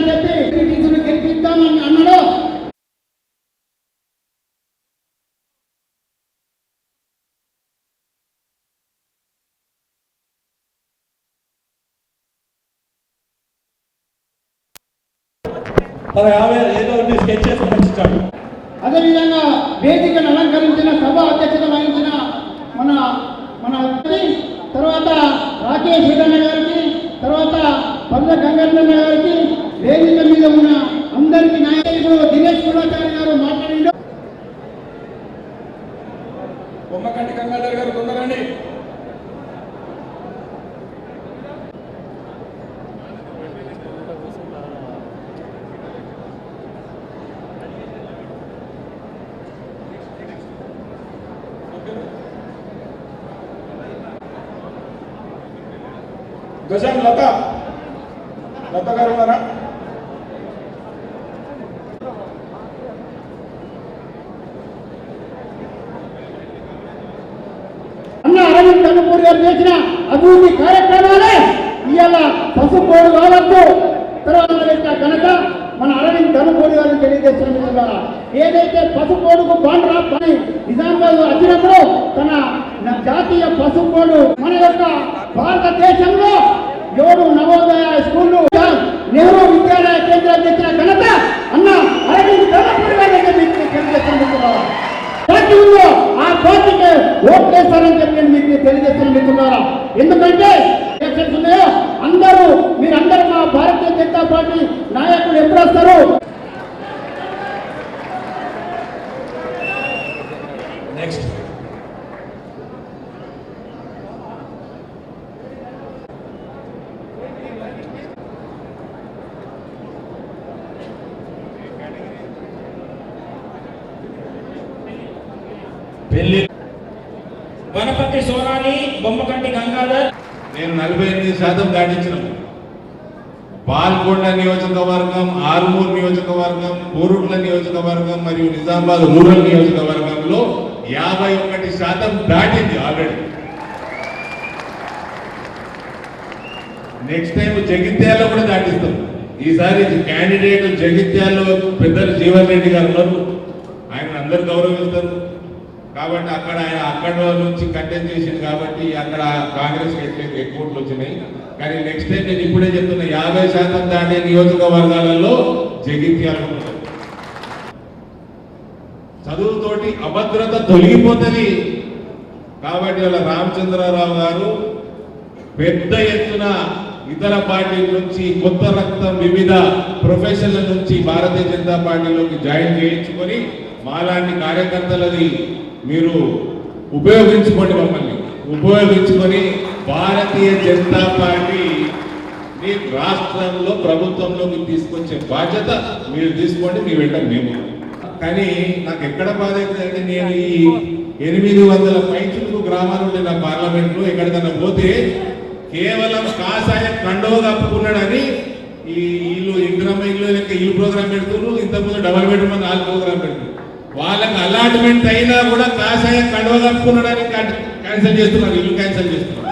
గెలిపిస్తానని చెప్పి టీచర్లు గెలిపిస్తామని అన్నాడు. అదేవిధంగా వేదికను అలంకరించిన సభ అధ్యక్షత వహించిన మన మన తర్వాత రాకేష్ రెడ్డన్న గారికి తర్వాత పర్ల గంగాధరన్న గారికి వేదిక మీద ఉన్న అందరికీ నాయకుడు దినేష్ కులాచార్య గారు మాట్లాడిండు. బొమ్మకంటి గంగాధర్ గారు తొందరండి గజం లత. లత గారు ఉన్నారా? అన్న అరవింద్ గారు చేసిన అభివృద్ధి కార్యక్రమాలే ఇవాళ పసుపోడు కావచ్చు తర్వాత యొక్క మన అరవింద్ కన్నపూర్ గారు తెలియజేస్తున్న ద్వారా ఏదైతే పసుపోడుకు బాండ్ రాని నిజామాబాద్ వచ్చినప్పుడు తన జాతీయ పసుపోడు మన యొక్క భారతదేశంలో ఏడు నవోదయ స్కూళ్ళు నెహ్రూ విద్యాలయ కేంద్రాలు తెచ్చిన ఘనత అన్న అరవింద్ కన్నపూర్ గారి దగ్గర మీకు తెలియజేస్తున్న పార్టీ ఉందో ఆ పార్టీకి ఓట్లేస్తారని చెప్పి చేస్తున్న మీకు మిత్రులారా ఎందుకంటే ఎలక్షన్స్ ఉన్నాయో? అందరూ మీరందరూ మా భారతీయ జనతా పార్టీ నాయకులు ఎప్పుడు వస్తారు? నెక్స్ట్ పెళ్ళి వనపర్తి సోనాని బొమ్మకంటి గంగాధర్. నేను నలభై ఎనిమిది శాతం దాటించిన. పాల్కొండ నియోజకవర్గం ఆర్మూర్ నియోజకవర్గం కోరుట్ల నియోజకవర్గం మరియు నిజామాబాద్ రూరల్ నియోజకవర్గంలో యాభై ఒకటి శాతం దాటింది ఆల్రెడీ. నెక్స్ట్ టైం జగిత్యాల్లో కూడా దాటిస్తాం. ఈసారి క్యాండిడేట్ జగిత్యాల్లో పెద్దలు జీవన్ రెడ్డి గారు ఉన్నారు. ఆయన అందరు గౌరవిస్తారు. కాబట్టి అక్కడ ఆయన అక్కడ నుంచి కంటెంట్ చేసింది కాబట్టి అక్కడ కాంగ్రెస్ ఎక్కువ వచ్చినాయి. కానీ నెక్స్ట్ టైం నేను ఇప్పుడే చెప్తున్నా యాభై శాతం దాటే నియోజకవర్గాలలో జగిత్యాలు చదువుతోటి అభద్రత తొలగిపోతుంది. కాబట్టి వాళ్ళ రామచంద్రరావు గారు పెద్ద ఎత్తున ఇతర పార్టీల నుంచి కొత్త రక్తం వివిధ ప్రొఫెషన్ల నుంచి భారతీయ జనతా పార్టీలోకి జాయిన్ చేయించుకొని మాలాంటి కార్యకర్తలది మీరు ఉపయోగించుకోండి మమ్మల్ని. ఉపయోగించుకొని భారతీయ జనతా పార్టీ మీ రాష్ట్రంలో ప్రభుత్వంలోకి తీసుకొచ్చే బాధ్యత మీరు తీసుకోండి మీ వెంట మేము. కానీ నాకు ఎక్కడ బాధ అవుతుందంటే నేను ఈ ఎనిమిది వందల పైచులకు గ్రామాలు ఉండే నా పార్లమెంట్లో ఎక్కడికన్నా పోతే కేవలం కాషాయ కండవ కప్పుకున్నాడని ఈ ఇల్లు ఇంద్రమ్మ ఇల్లు లెక్క ఇల్లు ప్రోగ్రామ్ పెడుతున్నారు. ఇంతకుముందు డబల్ బెడ్రూమ్ అని నాలుగు ప్రోగ్రామ్ పెడుతున్నారు. వాళ్ళకి అలాట్మెంట్ అయినా కూడా కాషాయ కడవ కప్పుకున్నాడని క్యాన్సిల్ చేస్తున్నారు ఇల్లు క్యాన్సిల్ చేస్తున్నారు.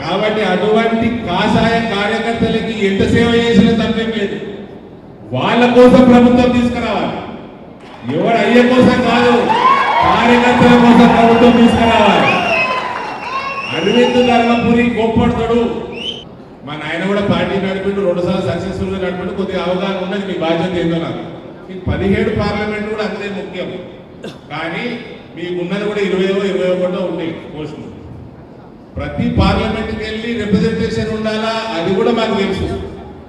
కాబట్టి అటువంటి కాషాయ కార్యకర్తలకి ఎంత సేవ చేసినా తప్పేం లేదు. వాళ్ళ కోసం ప్రభుత్వం తీసుకురావాలి. ఎవడు అయ్యే కోసం కాదు కార్యకర్తల కోసం ప్రభుత్వం తీసుకురావాలి. అరవింద్ ధర్మపురి గొప్పడతాడు మా నాయన కూడా పార్టీ నడిపిండు రెండు సార్లు సక్సెస్ఫుల్గా నడిపిండు కొద్దిగా అవగాహన ఉన్నది మీ బాధ్యత ఏందో నాకు. మీకు పదిహేడు పార్లమెంట్ కూడా అంతే ముఖ్యం. కానీ మీకు ఉన్నది కూడా ఇరవై ఇరవై ఒకటో ఉన్నాయి పోస్టులు. ప్రతి పార్లమెంట్కి వెళ్ళి రిప్రజెంటేషన్ ఉండాలా? అది కూడా మాకు తెలుసు.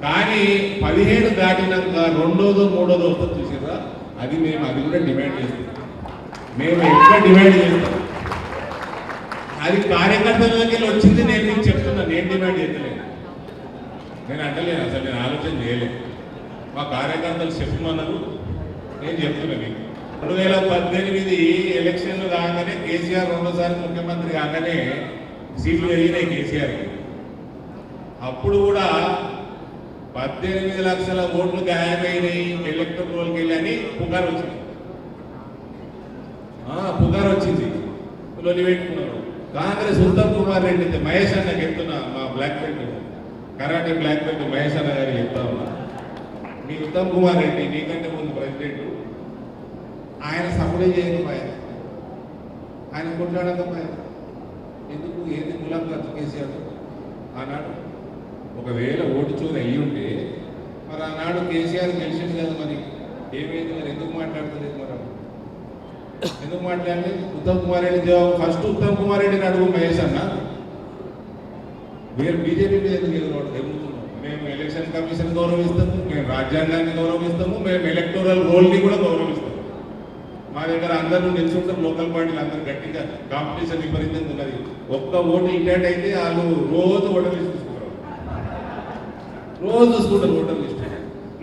కానీ పదిహేడు దాటినాక రెండోదో మూడోదో వస్తుంది చూసారా? అది మేము అది కూడా డిమాండ్ చేస్తాం. మేము ఎక్కువ డిమాండ్ చేస్తాం. అది కార్యకర్తల దగ్గర వచ్చింది నేను మీకు చెప్తున్నాను నేను డిమాండ్ చేస్తలేను నేను అంటలేను అసలు నేను ఆలోచన చేయలేదు మా కార్యకర్తలు చెప్పమన్నారు నేను చెప్తున్నా మీకు. రెండు వేల పద్దెనిమిది ఎలక్షన్లు కాగానే కేసీఆర్ రెండోసారి ముఖ్యమంత్రి కాగానే సీట్లు పెరిగినాయి కేసీఆర్కి. అప్పుడు కూడా పద్దెనిమిది లక్షల ఓట్లు గాయమైనాయి ఎలక్ట్రల్ రోల్కి వెళ్ళి అని పుకారు వచ్చింది. ఆ, పుకారు వచ్చింది. లొలిపెట్టుకున్నారు కాంగ్రెస్ ఉత్తమ్ కుమార్ రెడ్డి మహేష్ అన్న చెప్తున్నా మా black belt karate black belt Mahesh అన్న గారు చెప్తా ఉన్నా. మీ ఉత్తమ్ కుమార్ రెడ్డి నీకంటే ముందు ప్రెసిడెంట్ ఆయన సప్లై చేయకపోయారు ఆయన కొట్లాడకపోయారు ఎందుకు? ఏది? గులాం ఖర్చు కేసీఆర్ ఆనాడు ఒకవేళ ఓటు చూరు అయ్యి ఉంటే మరి ఆనాడు కేసీఆర్ గెలిచింది కదా మరి. ఏమైంది మరి? ఎందుకు మాట్లాడతలేదు మరి ఎందుకు మాట్లాడలేదు? ఉత్తమ్ కుమార్ రెడ్డి జవాబు ఫస్ట్ ఉత్తమ్ కుమార్ రెడ్డిని అడుగు మహేష్ అన్న. మీరు బీజేపీ మీద ఎందుకు ఎదురు ఎదుగుతున్నాం మేము ఎలక్షన్ కమిషన్ గౌరవిస్తాము మేము రాజ్యాంగాన్ని గౌరవిస్తాము మేము ఎలక్టోరల్ రోల్ని కూడా గౌరవిస్తాము. మా దగ్గర అందరూ నిల్చుంటారు లోకల్ పార్టీలు అందరూ గట్టిగా. కాంపిటీషన్ విపరీతంగా ఉన్నది. ఒక్క ఓటు ఇంటాట్ అయితే వాళ్ళు రోజు ఓటర్ లిస్ట్ చూసుకుంటారు రోజు చూసుకుంటారు ఓటర్ లిస్ట్.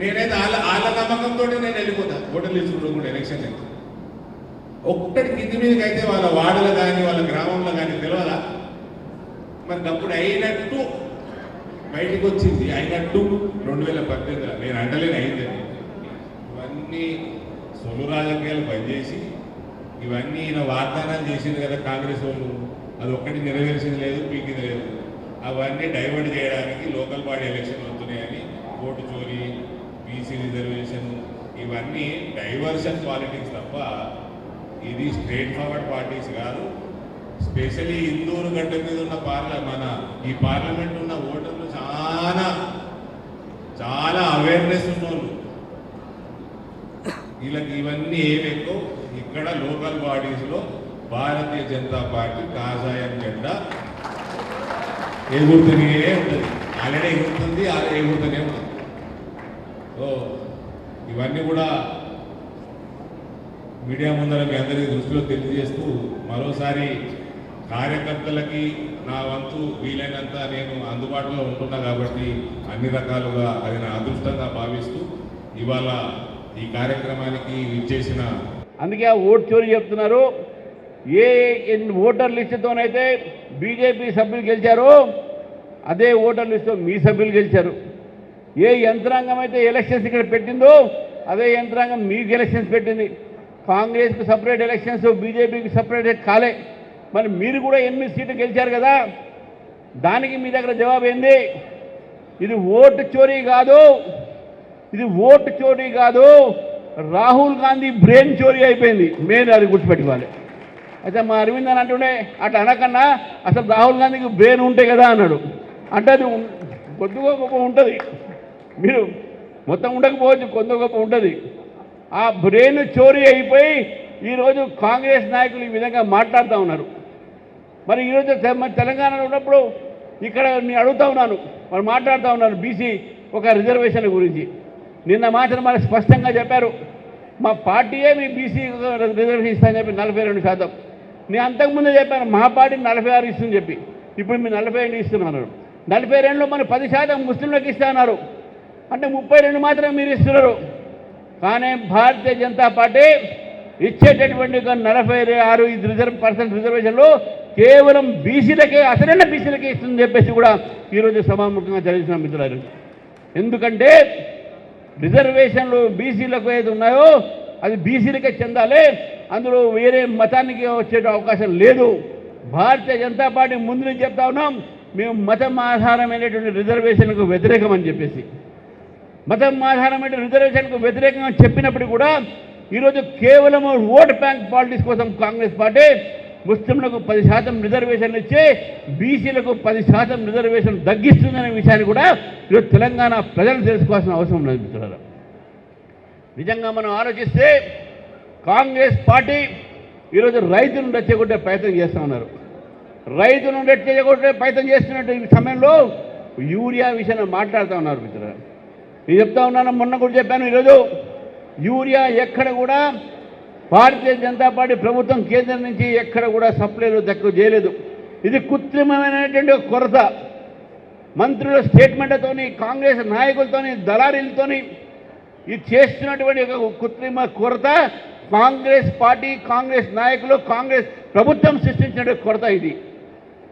నేనైతే వాళ్ళ వాళ్ళ నమ్మకంతో నేను వెళ్ళిపోతా. ఓటర్ లిస్ట్ చూడకుండా ఎలక్షన్ అయితే. ఒక్కటి కింది మీదకి అయితే వాళ్ళ వార్డులో కానీ వాళ్ళ గ్రామంలో కానీ తెలియదా మరి అప్పుడు అయినట్టు బయటికి వచ్చింది అయినట్టు రెండు వేల పద్దెనిమిది నేను అంటలేని అయిందని ఇవన్నీ సొలు రాజకీయాలు పనిచేసి ఇవన్నీ ఈయన వాగ్దానాలు చేసింది కదా కాంగ్రెస్ వాళ్ళు. అది ఒక్కటి నెరవేర్చింది లేదు పీకింది లేదు. అవన్నీ డైవర్ట్ చేయడానికి లోకల్ బాడీ ఎలక్షన్ వస్తున్నాయని ఓటు చోరీ బీసీ రిజర్వేషన్ ఇవన్నీ డైవర్షన్ పాలిటిక్స్ తప్ప ఇది స్ట్రేట్ ఫార్వర్డ్ పార్టీస్ కాదు. స్పెషలీ ఇందూరు గడ్డ మీద ఉన్న పార్ల మన ఈ పార్లమెంట్ ఉన్న ఓటర్లు చాలా చాలా అవేర్నెస్ ఉన్నోళ్ళు. వీళ్ళకి ఇవన్నీ ఏమెక్కో ఇక్కడ లోకల్ బాడీస్లో భారతీయ జనతా పార్టీ కాజాయం జెండా ఎగురుతూనే ఉంటుంది. ఆల్రెడీ ఎగురుతుంది అలా ఎగురుతూనే ఉంటుంది. సో ఇవన్నీ కూడా మీడియా ముందర మీ అందరికీ దృష్టిలో తెలియజేస్తూ మరోసారి కార్యకర్తలకి నా వంతు వీలైనంత నేను అందుబాటులో ఉంటున్నా కాబట్టి అన్ని రకాలుగా అది నా అదృష్టంగా భావిస్తూ ఇవాళ ఈ కార్యక్రమానికి ఇచ్చేసిన అందుకే ఆ ఓటు చోరీ చెప్తున్నారు. ఏ ఓటర్ లిస్టుతోనైతే బీజేపీ సభ్యులు గెలిచారో అదే ఓటర్ లిస్టుతో మీ సభ్యులు గెలిచారు. ఏ యంత్రాంగం అయితే ఎలక్షన్స్ ఇక్కడ పెట్టిందో అదే యంత్రాంగం మీకు ఎలక్షన్స్ పెట్టింది. కాంగ్రెస్కి సపరేట్ ఎలక్షన్స్ బీజేపీకి సపరేట్ కాలే. మరి మీరు కూడా ఎనిమిది సీట్లు గెలిచారు కదా? దానికి మీ దగ్గర జవాబు ఏంది? ఇది ఓటు చోరీ కాదు. ఇది ఓటు చోరీ కాదు. రాహుల్ గాంధీ బ్రెయిన్ చోరీ అయిపోయింది. మేము అది గుర్తుపెట్టుకోవాలి. అయితే మా అరవింద్ అని అంటుండే అట్లా అనకన్నా అసలు రాహుల్ గాంధీకి బ్రెయిన్ ఉంటే కదా అన్నాడు. అంటే అది ఉం- కొద్దిగా గొప్ప ఉంటుంది. మీరు మొత్తం ఉండకపోవచ్చు కొంత గొప్ప ఉంటుంది. ఆ బ్రెయిన్ చోరీ అయిపోయి ఈరోజు కాంగ్రెస్ నాయకులు ఈ విధంగా మాట్లాడుతూ ఉన్నారు. మరి ఈరోజు తె- మరి తెలంగాణలో ఉన్నప్పుడు ఇక్కడ నేను అడుగుతా ఉన్నాను మరి మాట్లాడుతూ ఉన్నాను బీసీ ఒక రిజర్వేషన్ గురించి. నిన్న మాత్రం మరి స్పష్టంగా చెప్పారు మా పార్టీయే మీ బీసీ రిజర్వేషన్ ఇస్తానని చెప్పి నలభై రెండు శాతం. నేను అంతకుముందే చెప్పాను మా పార్టీ నలభై ఆరు ఇస్తుందని చెప్పి. ఇప్పుడు మీరు నలభై రెండు ఇస్తున్నారు. నలభై రెండులో మన పది శాతం ముస్లింలకు ఇస్తున్నారు అంటే ముప్పై రెండు మాత్రమే మీరు ఇస్తున్నారు. కానీ భారతీయ జనతా పార్టీ ఇచ్చేటటువంటి నలభై ఆరు ఈ రిజర్వ్ పర్సెంట్ రిజర్వేషన్లు కేవలం బీసీలకే అసలైన బీసీలకే ఇస్తుందని చెప్పేసి కూడా ఈరోజు సభాముఖంగా తెలిసిన మిత్రులారు. ఎందుకంటే రిజర్వేషన్లు బీసీలకు ఏది ఉన్నాయో అది బీసీలకే చెందాలి. అందులో వేరే మతానికి వచ్చే అవకాశం లేదు. భారతీయ జనతా పార్టీ ముందు నుంచి చెప్తా ఉన్నాం మేము మతం ఆధారమైనటువంటి రిజర్వేషన్కు వ్యతిరేకం అని చెప్పేసి. మతం ఆధారమైన రిజర్వేషన్కు వ్యతిరేకంగా చెప్పినప్పుడు కూడా ఈరోజు కేవలం ఓట్ బ్యాంక్ పాలిటిక్స్ కోసం కాంగ్రెస్ పార్టీ ముస్లింలకు పది శాతం రిజర్వేషన్లు ఇచ్చి బీసీలకు పది శాతం రిజర్వేషన్ తగ్గిస్తుందనే విషయాన్ని కూడా ఈరోజు తెలంగాణ ప్రజలు తెలుసుకోవాల్సిన అవసరం ఉన్నది మిత్రులారా. నిజంగా మనం ఆలోచిస్తే కాంగ్రెస్ పార్టీ ఈరోజు రైతులను రెచ్చగొట్టే ప్రయత్నం చేస్తూ ఉన్నారు. రైతులను రెచ్చగొట్టే ప్రయత్నం చేస్తున్నట్టు ఈ సమయంలో యూరియా విషయాన్ని మాట్లాడుతూ ఉన్నారు మిత్రులు నేను చెప్తా ఉన్నాను మొన్న కూడా చెప్పాను ఈరోజు యూరియా ఎక్కడ కూడా భారతీయ జనతా పార్టీ ప్రభుత్వం కేంద్రం నుంచి ఎక్కడ కూడా సప్లైలు తక్కువ చేయలేదు. ఇది కృత్రిమమైనటువంటి కొరత. మంత్రుల స్టేట్మెంట్లతోని కాంగ్రెస్ నాయకులతోని దళారీలతోని ఇది చేస్తున్నటువంటి ఒక కృత్రిమ కొరత కాంగ్రెస్ పార్టీ కాంగ్రెస్ నాయకులు కాంగ్రెస్ ప్రభుత్వం సృష్టించిన కొరత ఇది.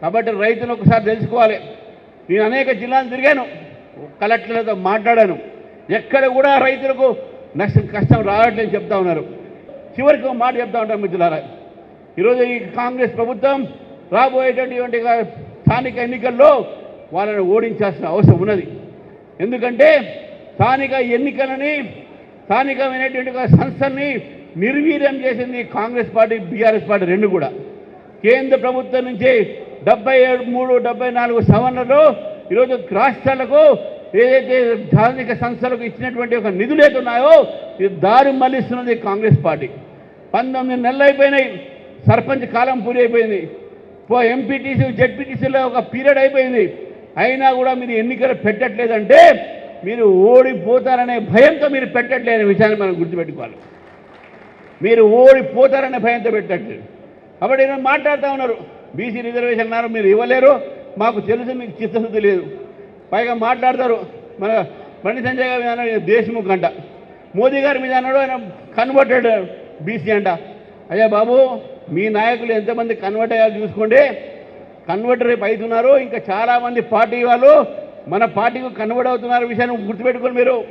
కాబట్టి రైతులు ఒకసారి తెలుసుకోవాలి. నేను అనేక జిల్లాలు తిరిగాను కలెక్టర్లతో మాట్లాడాను. ఎక్కడ కూడా రైతులకు నష్టం కష్టం రావట్లేదని చెప్తా ఉన్నారు. చివరికి మాట చెప్తా ఉంటాం మిత్రులారా. ఈరోజు ఈ కాంగ్రెస్ ప్రభుత్వం రాబోయేటటువంటి స్థానిక ఎన్నికల్లో వాళ్ళని ఓడించాల్సిన అవసరం ఉన్నది. ఎందుకంటే స్థానిక ఎన్నికలని స్థానికమైనటువంటి సంస్థల్ని నిర్వీర్యం చేసింది కాంగ్రెస్ పార్టీ బీఆర్ఎస్ పార్టీ రెండు కూడా. కేంద్ర ప్రభుత్వం నుంచి డెబ్బై ఏడు మూడు డెబ్బై నాలుగు సవరణలో ఈరోజు రాష్ట్రాలకు ఏదైతే స్థానిక సంస్థలకు ఇచ్చినటువంటి ఒక నిధులు ఏదైతే ఉన్నాయో ఇది దారి మళ్ళిస్తున్నది కాంగ్రెస్ పార్టీ. పంతొమ్మిది నెలలు అయిపోయినాయి. సర్పంచ్ కాలం పూరి అయిపోయింది. పో ఎంపీటీసీ జెడ్పీటీసీలో ఒక పీరియడ్ అయిపోయింది. అయినా కూడా మీరు ఎన్నికలు పెట్టట్లేదంటే మీరు ఓడిపోతారనే భయంతో మీరు పెట్టట్లేదనే విషయాన్ని మనం గుర్తుపెట్టుకోవాలి. మీరు ఓడిపోతారనే భయంతో పెట్టట్లేదు. కాబట్టి మాట్లాడుతూ ఉన్నారు. బీసీ రిజర్వేషన్ అన్నారు మీరు ఇవ్వలేరు. మాకు తెలుసు మీకు చిత్తశుద్ధి లేదు. పైగా మాట్లాడతారు. మన బండి సంజయ్ గారి మీద దేశ్ముఖ్ అంట. మోదీ గారి మీద అన్నాడు ఆయన కన్వర్టెడ్ బీసీ అంట. అయ్యా బాబు మీ నాయకులు ఎంతమంది కన్వర్ట్ అయ్యారు చూసుకోండి. కన్వర్ట్ రేపు అవుతున్నారు ఇంకా చాలామంది పార్టీ వాళ్ళు మన పార్టీకి కన్వర్ట్ అవుతున్నారు విషయాన్ని గుర్తుపెట్టుకోండి మీరు.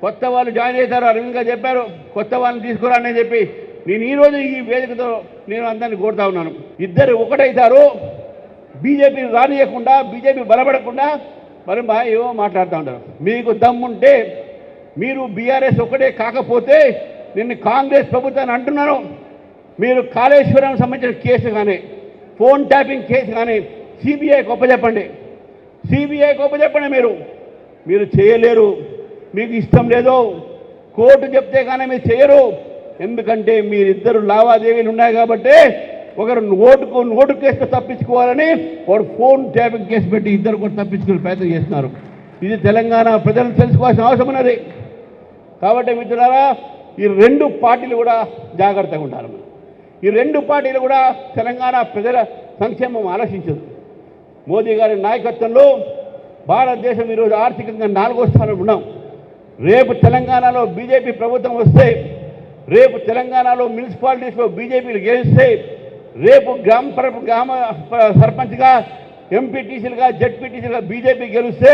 కొత్త వాళ్ళు జాయిన్ చేశారు అరవింద్ గారు చెప్పారు కొత్త వాళ్ళని తీసుకురాని చెప్పి. నేను ఈరోజు ఈ వేదికతో నేను అందరిని కోరుతా ఉన్నాను. ఇద్దరు ఒకటైతారు. బీజేపీ రానియకుండా బీజేపీ బలపడకుండా మరి మా ఏమో మాట్లాడుతూ ఉంటారు మీకు దమ్ముంటే మీరు బీఆర్ఎస్ ఒకటే కాకపోతే నిన్ను కాంగ్రెస్ ప్రభుత్వాన్ని అంటున్నాను. మీరు కాళేశ్వరం సంబంధించిన కేసు కానీ ఫోన్ ట్యాపింగ్ కేసు కానీ సిబిఐ గొప్ప చెప్పండి సిబిఐ గొప్ప చెప్పండి మీరు. మీరు చేయలేరు. మీకు ఇష్టం లేదో. కోర్టు చెప్తే కానీ మీరు చేయరు. ఎందుకంటే మీరిద్దరు లావాదేవీలు ఉన్నాయి కాబట్టి ఒకరు ఓటుకు ఓటు కేసు తప్పించుకోవాలని వాడు ఫోన్ ట్యాపింగ్ కేసు పెట్టి ఇద్దరు కూడా తప్పించుకునే ప్రయత్నం చేస్తున్నారు. ఇది తెలంగాణ ప్రజలు తెలుసుకోవాల్సిన అవసరం ఉన్నది. కాబట్టి మిత్రులారా ఈ రెండు పార్టీలు కూడా జాగ్రత్తగా ఉండాలి ఈ రెండు పార్టీలు కూడా తెలంగాణ ప్రజల సంక్షేమం ఆలోచించదు. మోదీ గారి నాయకత్వంలో భారతదేశం ఈరోజు ఆర్థికంగా నాలుగో స్థానంలో ఉన్నాం. రేపు తెలంగాణలో బీజేపీ ప్రభుత్వం వస్తే రేపు తెలంగాణలో మున్సిపాలిటీస్లో బీజేపీలు గెలిస్తే రేపు గ్రామ గ్రామ సర్పంచ్గా ఎంపీటీసీలుగా జడ్పీటీసీలుగా బీజేపీ గెలిస్తే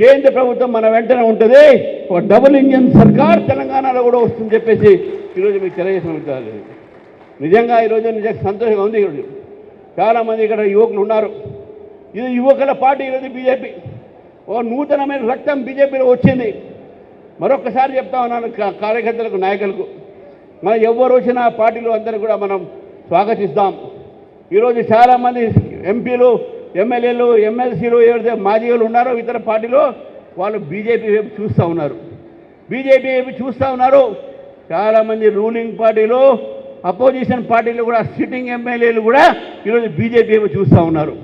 కేంద్ర ప్రభుత్వం మన వెంటనే ఉంటుంది. ఒక డబుల్ ఇంజన్ సర్కార్ తెలంగాణలో కూడా వస్తుందని చెప్పేసి ఈరోజు మీకు తెలియజేసిన నిజంగా ఈరోజు నిజంగా సంతోషంగా ఉంది ఈరోజు. చాలామంది ఇక్కడ యువకులు ఉన్నారు. ఇది యువకుల పార్టీ ఈరోజు బీజేపీ. ఓ నూతనమైన రక్తం బీజేపీలో వచ్చింది. మరొకసారి చెప్తా ఉన్నాను కార్యకర్తలకు నాయకులకు. మనం ఎవరు వచ్చినా పార్టీలు అందరూ కూడా మనం స్వాగతిస్తాం. ఈరోజు చాలామంది ఎంపీలు ఎమ్మెల్యేలు ఎమ్మెల్సీలు ఎవరైతే మాజీలు ఉన్నారో ఇతర పార్టీలో వాళ్ళు బీజేపీ వైపు చూస్తూ ఉన్నారు. బీజేపీ వైపు చూస్తూ ఉన్నారు. చాలామంది రూలింగ్ పార్టీలు అపోజిషన్ పార్టీలు కూడా సిట్టింగ్ ఎమ్మెల్యేలు కూడా ఈరోజు బీజేపీ వైపు చూస్తూ ఉన్నారు.